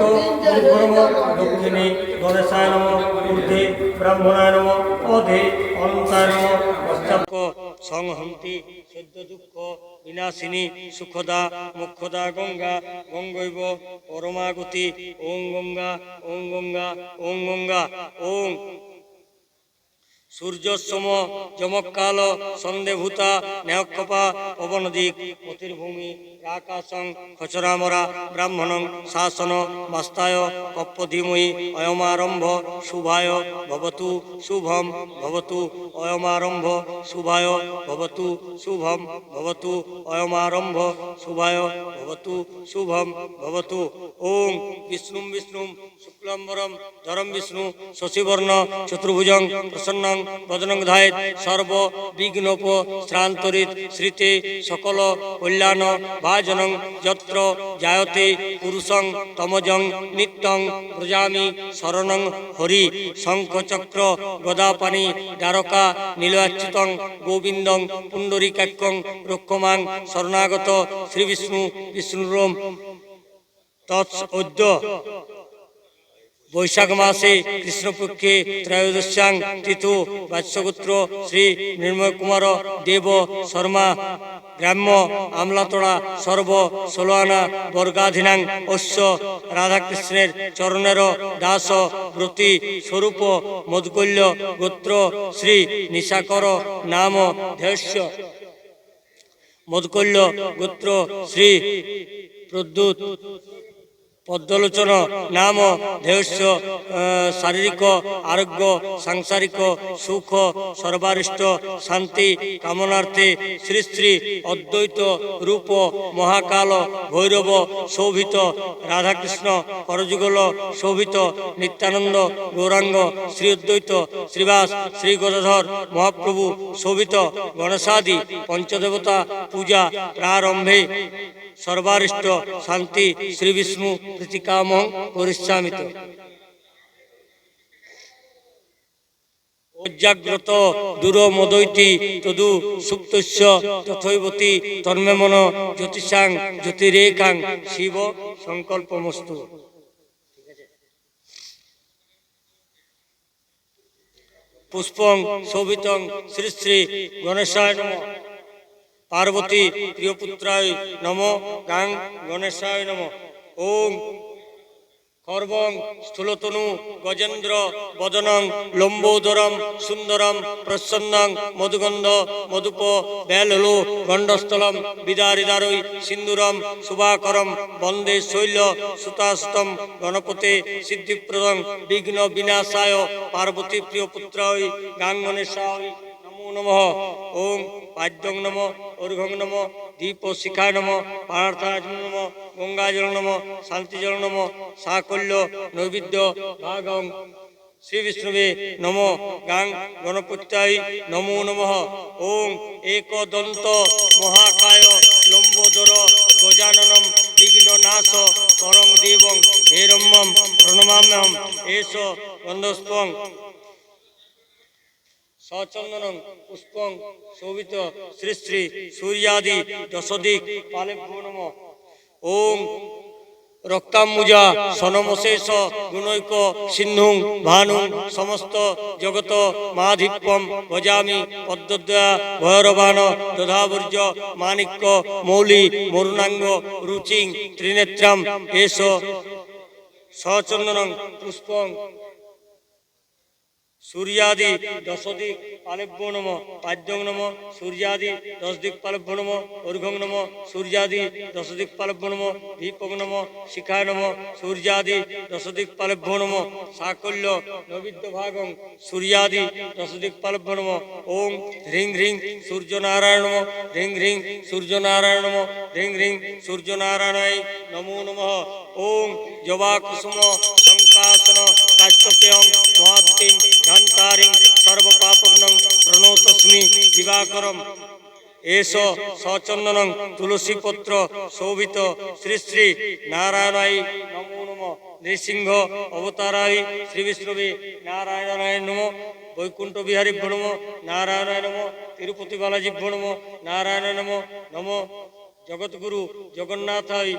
পূর্বনম দক্ষিণে গণেশায় নম, ঊর্ধ্বে ব্রাহ্মণায় নম, অধে অনন্তায় নম, পশ্চাৎ সংহন্তি, সদ্য দুঃখ, বিনাশিনী, সুখদা মুখ্যদা গঙ্গা, গঙ্গৈব, পরমাগতি, ওং গঙ্গা ওং গঙ্গা ওং গঙ্গা, ওং। সূর্যসম যমকাল সন্দেভূতা নেহক্ষপা পবনদিক মতির্ভূমি আকাশং খচরামরা ব্রাহ্মণং শাসন মাস্তায় কপ্পধিময়ী অয়মারম্ভ শুভায় ভবতু শুভম ভবতু অয়মারম্ভ শুভায় ভবতু শুভম ভবতু অয়মারম্ভ শুভায় ভবতু শুভম ভবতু ওং বিষ্ণুম বিষ্ণুম শুক্লাম্বরম ধরম বিষ্ণু শশীবর্ণ চতুর্ভুজং প্রসন্নং বদনং ধায়েত সর্ব বিঘ্নোপ শ্রান্তরিত শ্রীতে সকল কল্যাণ ভাজনং যত্র জায়তে পুরুষং তমজং নিত্যং প্রজামি শরণং হরি শঙ্খচক্র গদাপানি দ্বারকা নীলাচ্যুতং গোবিন্দং পুণ্ডরীকাক্যং রক্ষমাং শরণাগত শ্রীবিষ্ণু বিষ্ণুরম তৎস অদ্য বৈশাখ মাসে কৃষ্ণপক্ষে ত্রয়োদশ্যাং তিথু বাৎসগোত্র শ্রী নির্ময় কুমার, দেব শর্মা, গ্রাম্য আমলাতড়া সর্ব ষোলোয়ানা, বর্গাধীনাং, অশ্ব, রাধাকৃষ্ণের চরণের দাস, ব্রতী স্বরূপ মধুকল্য গোত্র শ্রী নিশাকর, নাম ধৈর্য। মধুকল্য গোত্র শ্রী প্রদ্যুৎ পদ্মলোচন নাম ধৈর্য শারীরিক আরোগ্য, সাংসারিক সুখ, সর্বারিষ্ট শান্তি, কামনার্থে শ্রী শ্রী অদ্বৈত রূপ মহাকাল ভৈরব শোভিত, রাধাকৃষ্ণ করযুগল শোভিত, নিত্যানন্দ গৌরাঙ্গ শ্রী অদ্বৈত, শ্রীবাস শ্রী গদাধর মহাপ্রভু শোভিত, গণেশাদি পঞ্চদেবতা পূজা প্রারম্ভে সর্বারিষ্ট শান্তি শ্রী বিষ্ণু প্রীতিকাম পরিশ্রামিত। জাগ্রত দূর মদৈতি তদু সুপ্তস্য তথৈবতী তন্মেমন জ্যোতিষাং জ্যোতিরেখাং শিব সংকল্পমস্তু। পুষ্পং শোভিতং শ্রী শ্রী গণেশায় নম। পার্বতী প্রিয়পুত্রায় নম। গাং গণেশায় নম। ওং খর্বং স্থূলতনু গজেন্দ্র বদনং লম্বোদরম সুন্দরম প্রসন্নং মধুগন্ধ মধুপ বেলহলু গণ্ডস্থলম বিদারিদারৈ সিন্দুরম শুভাকরম বন্দে শৈল সুতাস্তম গণপতে সিদ্ধিপ্রদং বিঘ্ন বিনাশায় পার্বতী প্রিয়পুত্রায় গাঙ্গনেশায় নমো নমঃ। ওং পাদ্যং নম। অর্ঘং নম। দীপ শিখায় নম। পার্থায় নম। গঙ্গাজল নম শান্তিজল নম, সাকল্য, নৈবেদ্য ভাগং শ্রী বিষ্ণুবে নম, গাং গণপত্যায় নমো নমঃ। ওং একদন্ত মহাকায় লম্বোদর গজাননম বিঘ্ন নাশ করং দেবং হেরম্যম প্রণমাম্যহম। এষ গন্ধস্পং সচন্দনং পুষ্পং শোভিত শ্রী শ্রী সূর্যাদি দশদিক পালেভ্যো নম। ওং রক্তাম্বুজা সনমশেষ গুণৈক সিন্ধুং ভানুং সমস্ত জগত মাধিপ্যম ভজামি পদ্মদ্বয়া ভৈরবান দধাবর্য মাণিক্য মৌলি মরুণাঙ্গ রুচিং ত্রিনেত্রাম এস সচন্দনং পুষ্পং সূর্যাদি দশদিক পালেভ্য নম, পাদ্যং নম, সূর্যাদি দশদিক পালেভ্য নম অর্ঘং নম, সূর্যাদি দশদিক পালেভ্য নম দীপক নম, শিখায় নম, সূর্যাদি দশদিক পালেভ্য নম, সাকল্য নৈবিদ্য ভাগং, সূর্যাদি দশদিক পালেভ্য নম, ওং হ্রিং হ্রিং সূর্যনারায়ণ নম হ্রিং হ্রিং সূর্যনারায়ণ নম হ্রিং হ্রিং সূর্যনারায়ণায় নমো নমঃ, ওং জবা কুসুম শঙ্কাসন কাশ্যপ্যং মহাদ্যং ঘণ্টারিং সর্বপাপগ্নং প্রণতস্মি দিবাকরম এষ সচন্দনং তুলসীপত্র শোভিত শ্রী শ্রী নারায়ণাই নমো নম নৃসিংহ অবতারাই শ্রী বিষ্ণুবে নারায়ণায় নম বৈকুণ্ঠ বিহারী নম নারায়ণায় নম তিরুপতি বালাজী নম নারায়ণ নম নম জগৎগুরু জগন্নাথাই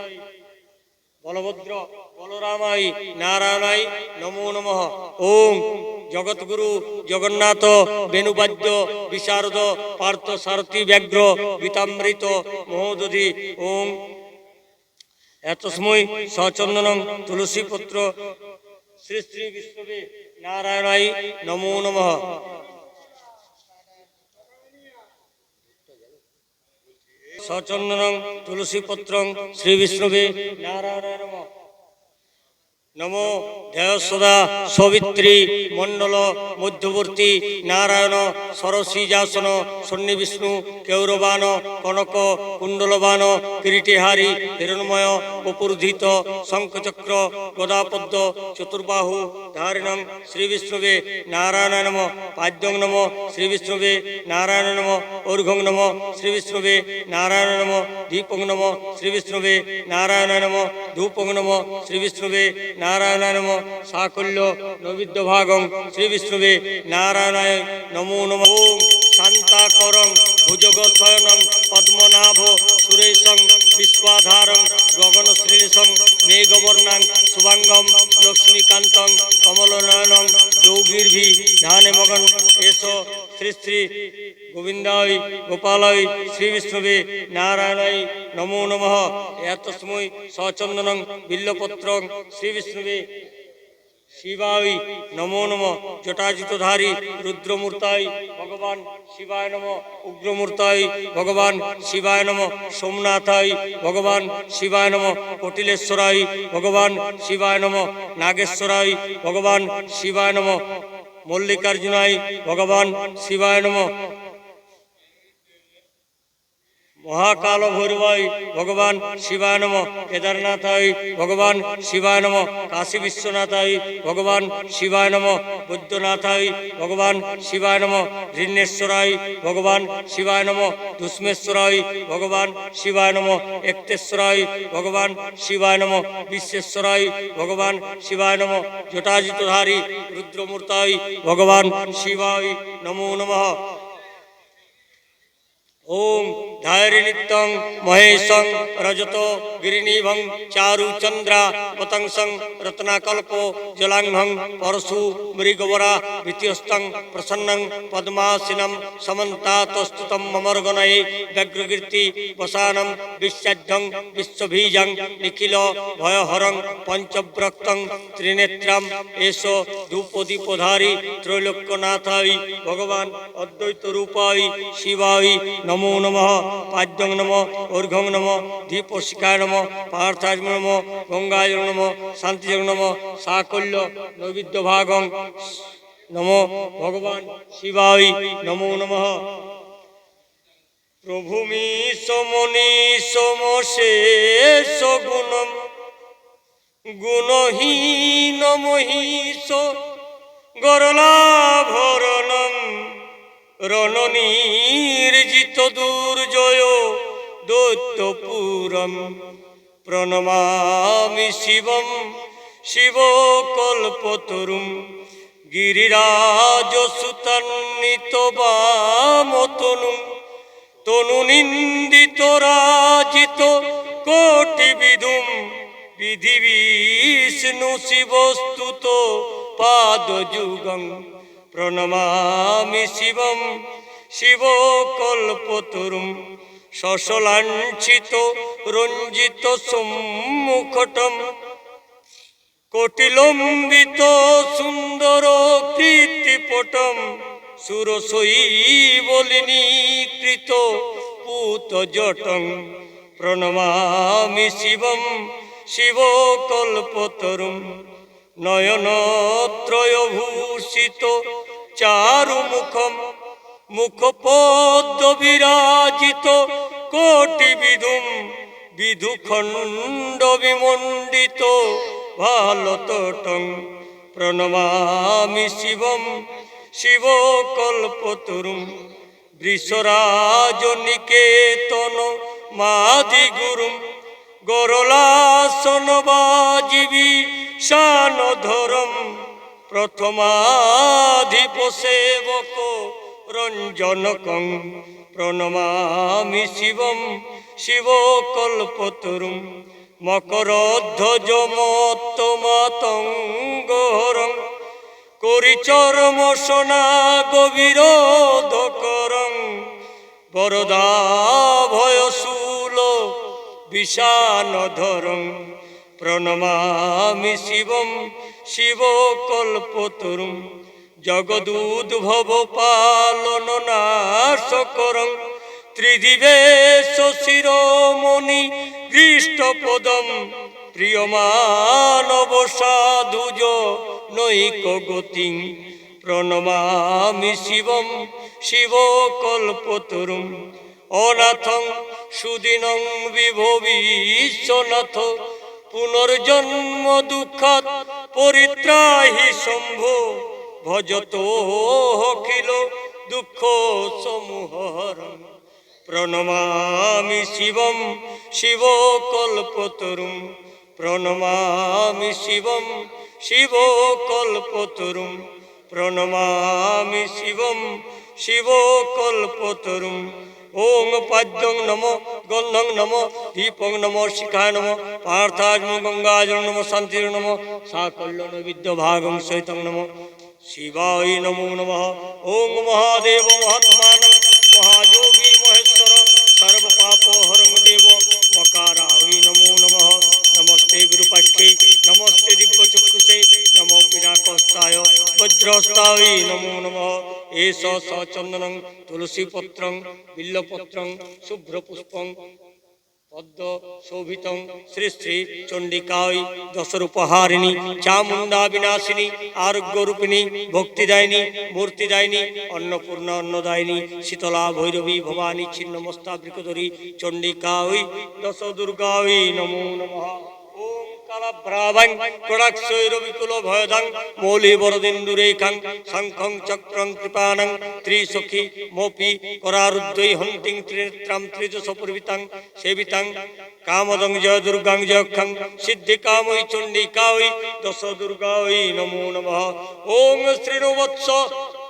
বলভদ্র বলরামাই, নারায়ণাই, নমো নমঃ। ওম জগৎগুরু জগন্নাথ, বেণুবাদ্য, বিশারদ, পার্থ সারথী, ব্যাঘ্র, গীতামৃত, মহোদধি। ওম। এতস্মৈ সচন্দনং তুলসীপত্র শ্রী শ্রী বিষ্ণবে নারায়ণাই নমো নমঃ। সচন্দনং তুলসীপত্রং শ্রী বিষ্ণবে নারায়ণায় নমঃ ধ্যায়সদা সবিত্রী মণ্ডল মধ্যবর্তী নারায়ণ সরসীজাসন সন্নিবিষ্ণু কেৌরবান কনক কুণ্ডলবান কিরিটিহারি হিরণময় অপূর্ধিত শঙ্খচক্র গদাপদ্ম চতুর্বাহু ধারিণং শ্রীবিষ্ণুবে নারায়ণ নম, পাদ্যং নম শ্রীবিষ্ণুবে নারায়ণ নম ঊর্ঘং নম শ্রীবিষ্ণুবে নারায়ণ নম, দীপং নম শ্রীবিষ্ণুবে নারায়ণ নম, ধূপং নম শ্রীবিষ্ণুবে নারায়ণায় নম সাকল্য ভাগম শ্রী বিষ্ণুবে নারায়ণায় নমো নম শান্তাকরং ভুজগ শয়নং পদ্মনাভ সুরেশং বিশ্বাধারং গগনশ্রীলেশং মেঘবর্ণাং শুভাঙ্গম লক্ষ্মীকান্তং কমলনয়নং যোগীর্ভি ধ্যানে মগন, এসো, শ্রী শ্রী গোবিন্দায়, গোপালয়, শ্রী বিষ্ণবে, নারায়ণায়, নমো নমঃ। এতস্মৈ সচন্দন, বিল্লপত্র, শ্রী বিষ্ণুবে শিবাই নমো নম। জটাজুতধারী রুদ্রমূর্তাই ভগবান শিবায় নম। উগ্রমূর্তাই ভগবান শিবায় নম। সোমনাথাই ভগবান শিবায় নম। কটিলেশ্বরাই ভগবান শিবায় নম। নাগেশ্বরাই ভগবান শিবায় নম। মল্লিকার্জুনাই ভগবান শিবায় নম। মহাকাল ভৈরবাই ভগবান শিবায় নম। কেদারনাথাই ভগবান শিবায় নম। কাশী বিশ্বনাথাই ভগবান শিবায় নম। বৈদ্যনাথাই ভগবান শিবায় নম। ঋণেশ্বরাই ভগবান শিবায় নম। দুষ্মেশ্বরাই ভগবান শিবায় নম। একটেশ্বরাই ভগবান শিবায় নম। বিশ্বেশ্বরাই ভগবান শিবায় নম। জটাজিতধারী রুদ্রমূর্তাই ভগবান শিবায় নমো নমঃ। ओम धैर्यनित्यं महेशं रजतो गिरिनिभं चारुचन्द्रा पतंसं रत्नाकल्पो जलाङ्घं परशु मृगवरा भीत्यस्तं प्रसन्नं पद्मासिनं समन्तातस्तुतं ममर्गणये व्यग्रकीर्ति वसानं विश्व विश्वबीजं निखिल भयहरं पञ्चव्रक्तं त्रिनेत्रं एषो धूपदीपधारी त्रैलोक्यनाथाय भगवान् अद्वैतरूपाय शिवाय नमो নমো নমঃ, পাদ্যং নম ঊর্ঘং নম, দীপশিখায় নম পার্থায় নম গঙ্গায় নম শান্তিজং নম সাকল্য নৈবিদ্য ভাগং, নম ভগবান শিবাই নমো নমঃ। প্রভুমি সমনি সমশেষ গুণম গুণহীন মহিষ গরলাভরণম রণনির্জিত দুর্জয় দৈত্যপুরম। প্রণমামি শিবম শিবকল্পতরুম। গিরিরাজ সুতান্বিত বামতনুম। তনু নিন্দিত রাজিত কোটি বিধুম বিধি বিষ্ণু শিবস্তুত পাদ যুগং প্রণমামি শিবম শিবকল্পতরুম শশলাঞ্ছিত রঞ্জিত সম্মুখটম কোটিলম্বিত সুন্দর কীর্তিপটম সুরসই বলিনীকৃত পুত জটং প্রণমামি শিবম শিবকল্পতরুম নয়নত্রয়ভূষিত চারুমুখম মুখপদ্ম বিরাজিত কোটি বিধুম বিধুখণ্ড বিমণ্ডিত ভালতটং প্রণমামি শিবম শিবকল্পতরুম বৃষরাজ নিকেতন মাধি গুরুম গরলাসন বাজিবি শানধরম প্রথমাধিপ সেবক রঞ্জনকং প্রণমামি শিবম শিবকল্পতরুম মকরধ্বজ মতমাতঙ্গহরং করিচরম সোনা গভীর করং বরদা ভয়শূল বিষানধরং প্রণমামি শিবম, শিবকল্পতরুম জগদুদ্ভব পালন নাশকরং ত্রিদিবেশ শিরোমণি দৃষ্টপদম, প্রিয়মানব সাধুজ নৈক গতিং প্রণমামি শিবম, শিবকল্পতরুম অনাথং সুদিনং বিভবিশ্বনাথ পুনর্জন্ম দুঃখাত পরিত্রাহি শম্ভো, ভজত অখিল দুঃখ সমূহরং। প্রণমামি শিবম শিবকল্পতরুম, প্রণমামি শিবম শিবকল্পতরুম, প্রণমামি শিবম শিবকল্পতরুম ওং পাদ্যং নম গন্ধং নম দীপং নম শিখায় নম পার্থাজ গঙ্গাজল নম শান্তির নম সাকল্যন বিদ্য ভাগং সহিতং নম শিবায় নমো নম ওং মহাদেব মহাত্মান মহাযোগী মহেশ্বর সর্বপাপ হরং দেব মকারায় নমো নম নমস্তে বিরূপাক্ষে নমস্তে দিব্যচক্ষুষে নমো পিনাকস্তায় বজ্রস্তায় নমো নম এষ সচন্দনং তুলসীপত্রং বিল্লপত্রং শুভ্রপুষ্পং পদ্ম শোভিতং শ্রী শ্রী চণ্ডিকায় দশরূপহারিণী চামুণ্ডা বিনাশিনী আরোগ্যরূপিণী ভক্তিদায়িনী মূর্তিদায়িনী অন্নপূর্ণা অন্নদায়িনী শীতলা ভৈরবী ভবানী ছিন্নমস্তা বৃকধরী চণ্ডিকায় দশ দুর্গায় নমো নমঃ। কালভ্রাবাং প্রণাক্ষৈরবিকুল ভয়দাং মৌলি বরদিন্দুরেখাং শঙ্খং চক্রং কৃপাণং, ত্রিসখী মোপি করারুদ্বৈ হন্তিং ত্রিনেত্রাম ত্রিজস পূর্বিতাং সেবিতাং, কামদং জয় দুর্গাং জয়ক্ষং, সিদ্ধিকাময়ী চণ্ডিকাই দশ দুর্গাই নমো নমঃ। ওং শ্রীনুবৎস প্রবক্ষ্যামি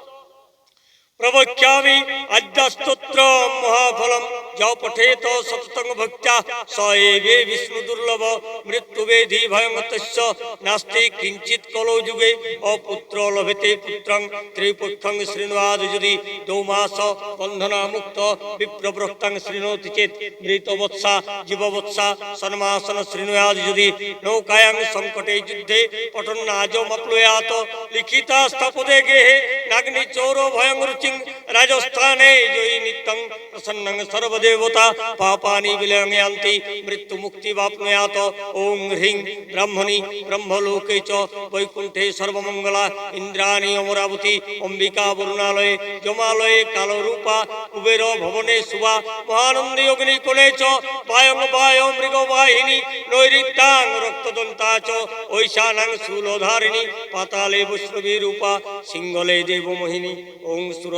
আদ্যস্তোত্র মহাফলম। যাও পঠেত সততং ভক্ত্যা স এবে বিষ্ণু দুর্লভ মৃত্যুবেধি ভয়ঙ্গতস্য নাস্তি কিঞ্চিত কলৌ যুগে, অপুত্র লভেতে পুত্রং ত্রিপুত্রং শৃণুয়াদ যদি দৌমাস বন্ধনা মুক্ত। বিপ্রব্রক্তং শৃণোতি চেত মৃতবৎসা, জীববৎসা, সন্মাসন শৃণুয়াদ যদি নৌকায়াং সংকটে যুদ্ধে পটন্নাজমপ্লুয়াত লিখিতা স্থপদে গেহে নাগ্নি চোর ভয়ং রুচিং রাজস্থানে জয়ী নিত্যং প্রসন্নং সর্বদেবতা পাপানি বিলয়ঙ্গয়ান্তি মৃত্যু মুক্তি বাপ্নুয়াত ওং হ্রিং ব্রাহ্মণী ব্রহ্মলোকে চ বৈকুণ্ঠে সর্বমঙ্গলা ইন্দ্রাণী অমরাবতী অম্বিকা বরুণালয়ে যমালয়ে কালরূপা কুবের ভবনে শুভা মহানন্দী অগ্নিকোণে চ বায়ং বায় মৃগবাহিনী নৈরিত্যাং রক্তদন্তা চ ঐশানাং শূলধারিণী পাতালে বৈষ্ণবী রূপা সিংহলে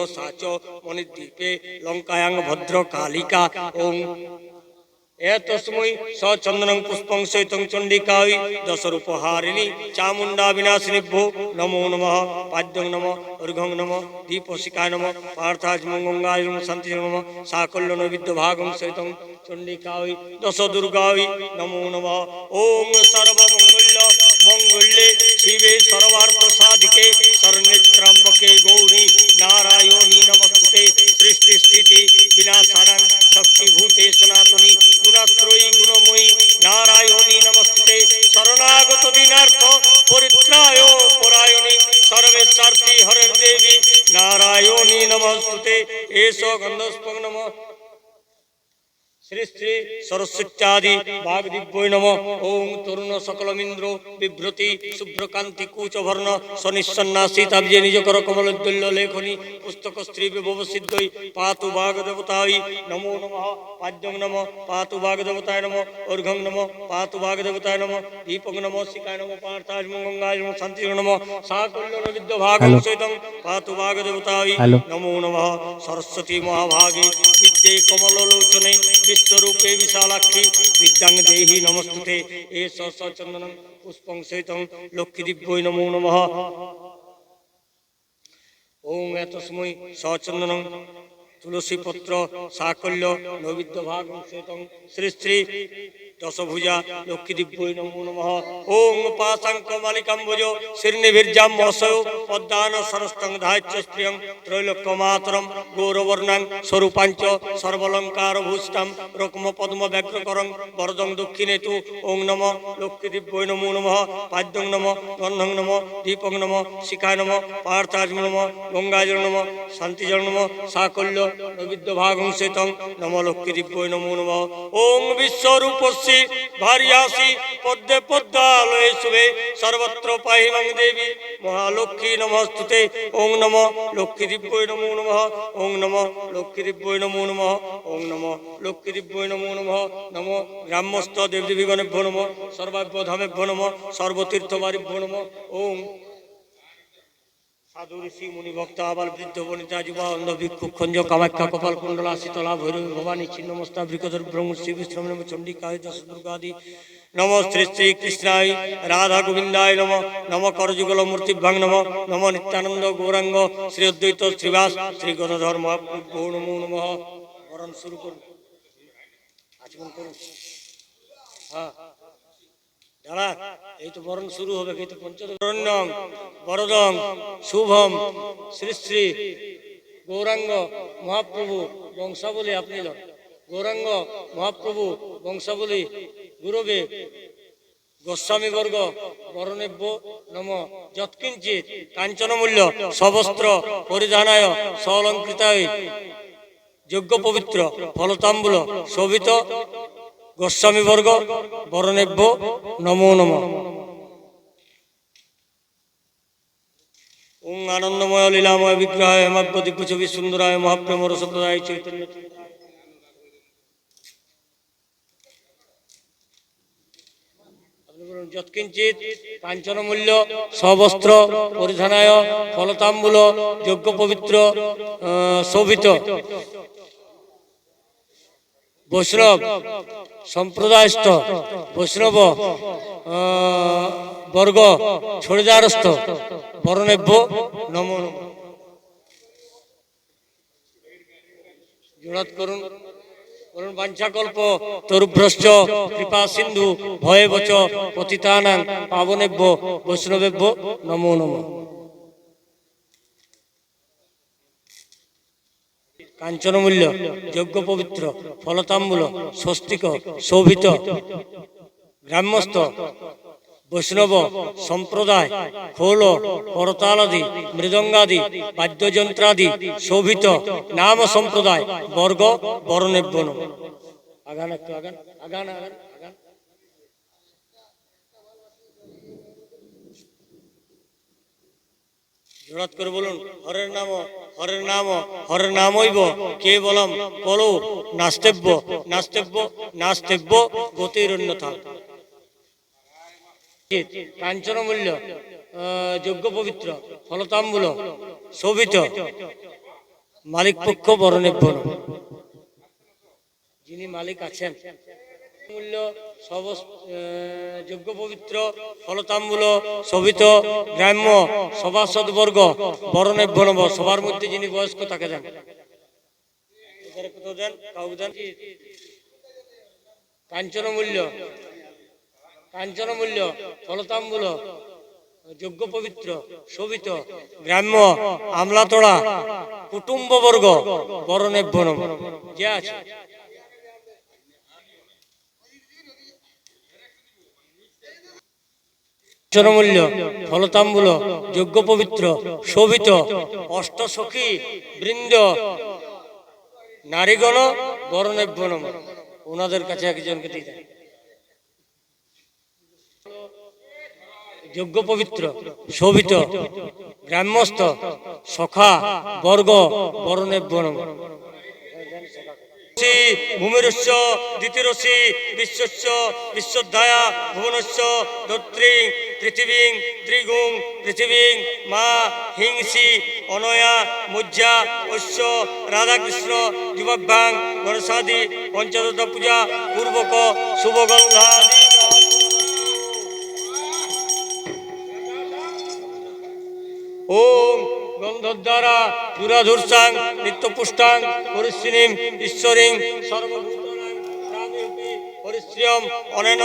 দেবমোহিনী ওং সুরসা চ মণিদ্বীপে লঙ্কায়াং ভদ্র কালিকা ওং এতস্মৈ সচন্দনং পুষ্পং সৈতং চণ্ডিকাই দশরূপহারিণী চামুণ্ডা বিনাশিনীভ্যো নমো নমঃ। পাদ্যং নম। অর্ঘং নম। দীপশিকায় নম। পার্থাজ মঙ্গায় নম। শান্তি নম সাকল্য নৈবিদ্য ভাগং সৈতং চণ্ডিকাই দশ দুর্গাই নমো নমঃ। ওম সর্বমঙ্গল্য মঙ্গল্যে শিবে সর্বার্থ সাধিকে শরণ্যত্রম্বকে গৌরী स्थिति विनाशारं শ্রী শ্রী সরস্বত্যাদি বাগদিব্যৈ নম ওং তরুণ সকলমিন্দ্র বিভ্রতি শুভ্রকান্তি কুচবর্ণ সনিসন্নাসিতাব্জে নিজকর কমলোদ্দল্য লেখনী পুস্তক স্ত্রী বিভব সিদ্ধই পাতু বাগদেবতাই নমো নমঃ পাদ্যং নম পাতু বাগদেবতায় নম অর্ঘং নম পাতু বাগদেবতায় নম দীপং নম শিকায় নম পার্থাজ মঙ্গায় নম শান্তি নম সাকল্য বিদ্য ভাগং সহিতং পাতু বাগদেবতাই হ্যালো। নমো নমঃ সরস্বতী মহাভাগে বিদ্যে কমললোচনে বিশ্বরূপে বিশালাক্ষী, বিদ্যাং দেহি নমস্তুতে। এ সচন্দন পুষ্পং সহিতং লক্ষ্মীদিব্যৈ নমো নমঃ। ওং সচন্দন তুলসী পত্র সাকল্য নৈবিদ্য ভাগ সহিতং। শ্রী শ্রী দশভুজা লক্ষ্মীদিব্যৈ নমো নমঃ। ওং পাশাঙ্ক মালিকাম্বুজ শ্রীনিভির্জাম মহসয় পদ্মান সরস্তং ধায়চ্চ স্ত্রিয়ং ত্রৈলোক্য মাতরম গৌরবর্ণাং স্বরূপাঞ্চ সর্বলঙ্কার ভূষ্টাম রকম পদ্ম ব্যগ্রকরং বরদং দক্ষিণে তু। ওং নম লক্ষ্মীদিব্যৈ নমো নমঃ। পাদ্যং নম গন্ধং নম দীপং নম শিখায় নম পার্থাজ নম গঙ্গাজল নম শান্তিজল নম সাকল্য নৈবিদ্য ভাগংসিতং নম লক্ষ্মীদিব্যৈ নমো নমঃ। ওং বিশ্বরূপস্যি ভারিয়াসি পদ্মে পদ্মালয়ে শুভে সর্বত্র পাহিমাং দেবী। মহালক্ষ্মী নমস্তুতে, ওং নম লক্ষ্মীদিব্যৈ নমো নমঃ, ওং নম লক্ষ্মীদিব্যৈ নমো নমঃ, ওং নম লক্ষ্মীদিব্যৈ নমো নমঃ, নম গ্রাম্যস্থ দেবদেবীগণেভ্যো নম সর্বাভ্য ধামেভ্যো নম, সর্বতীর্থবারিভ্যো নম, ওং সাধু বৃদ্ধ বনিতা যুবা অন্ধ ভিক্ষু খঞ্জ কামাখ্যা কপাল কুণ্ডলা শীতলা ভৈরবী ভবানী ছিন্নমস্তা বৃকধর ব্রহ্ম শ্রী বিষ্ণু নম চণ্ডিকায় দশ দুর্গাদি। নম শ্রী শ্রী রাধা গোবিন্দায় নম। নম করযুগল মূর্তিভ্যাং নম। নম নিত্যানন্দ গৌরাঙ্গ শ্রী অদ্বৈত শ্রীবাস শ্রী গণধর মহাপ্রভু শুরু করুন। করুন। হ্যাঁ। দাঁড়া, এই তো বরণ শুরু হবে, এই তো বরদং শুভম, শ্রী শ্রী গৌরাঙ্গ মহাপ্রভু বংশাবলী আপনি গৌরাঙ্গ মহাপ্রভু বংশাবলী, গুরবে গোস্বামী বর্গ বরণেভ্য নম। যৎকিঞ্চিত কাঞ্চনমূল্য, সবস্ত্র পরিধানায় সলঙ্কৃতায় যোগ্য পবিত্র ফলতাম্বুল, শোভিত গোস্বামী বর্গ বরণেভ্য নমো নম। ওং আনন্দময় লীলাময় বিগ্রহায় হেমাব্য ছবি সুন্দরায় মহাপ্রেম রসপ্রদায় চৈতন্য। যৎকিঞ্চিত কাঞ্চনমূল্য সবস্ত্র, পরিধানায় ফলতাম্বুল যোগ্য পবিত্র শোভিত। বৈষ্ণব সম্প্রদায়স্থ, বৈষ্ণব বর্গ, ছড়িদারস্থ বরণেভ্য নম। জোড়াত করুন করুন বাঞ্ছাকল্প, তরুভ্রশ্চ, কৃপা সিন্ধু, ভয়ে বচ, পতিতানাং পাবনেভ্য বৈষ্ণবেভ্য নমো, নমঃ কাঞ্চনমূল্য যোগ্য পবিত্র, ফলতাম্বুল, স্বস্তিক, শোভিত গ্রাম্যস্থ বৈষ্ণব, সম্প্রদায়, খোল করতালাদি মৃদঙ্গাদি, বাদ্যযন্ত্রাদি, শোভিত, নাম সম্প্রদায়, বর্গ বরণেভ্য নম। আগান একটু, আগান আগান আগান জোড়াত করে বলুন হরের নাম হরের নাম হরের নামইব কে বলম? কলো নাস্তেব্য নাস্তেব্য নাস্তেব্য গতির অন্যথা কাঞ্চনমূল্য আহ, যোগ্য পবিত্র ফলতাম্বুল শোভিত মালিক পক্ষ নম। যিনি মালিক আছেন। মূল্য সব যোগ্য পবিত্র, ফলতাম্বুল, শোভিত, গ্রাম্য সভাসদবর্গ বরণেভ্য নব, সবার মধ্যে যিনি বয়স্ক, তাকে দেন। কাঞ্চন মূল্য কাঞ্চন মূল্য, ফলতাম্বুল, যোগ্য পবিত্র, শোভিত, গ্রাম্য, আমলাতোড়া কুটুম্ববর্গ বরণেভ্য নব। যে আছে? চরমূল্য ফলতাম্বুল যোগ্য পবিত্র, শোভিত অষ্টসখী বৃন্দ, নারীগণ, বরণেভ্য নম। ওনাদের কাছে একজনকে দিয়ে দেন। যোগ্য পবিত্র, শোভিত, গ্রাম্যস্থ, সখা, বর্গ, বরণেভ্য নম। রসি, ভূমিরস্য দ্বিতীয়রসি বিশ্বস্য বিশ্বধ্যায়া ভুবনস্য, ধত্রী পৃথিবীং ত্রিগুং পৃথিবীং মা হিংসি অনয়া মজ্জা ঐশ্য রাধাকৃষ্ণ যুবাভ্যাং গণসাদি পঞ্চদশ পূজা পূর্বক শুভগঙ্গাদি ওম গন্ধদ্বারা দুরাধুর্ষাং নিত্যপুষ্টাং পরিশ্রিণীম ঈশ্বরীং সর্বভূতানাং প্রাণেপি পরিশ্রিণীম অনেন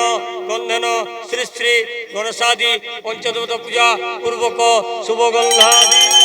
গন্ধেন শ্রী শ্রী গণেশাদি পঞ্চদেবতা পূজা পূর্বক শুভগন্ধাদি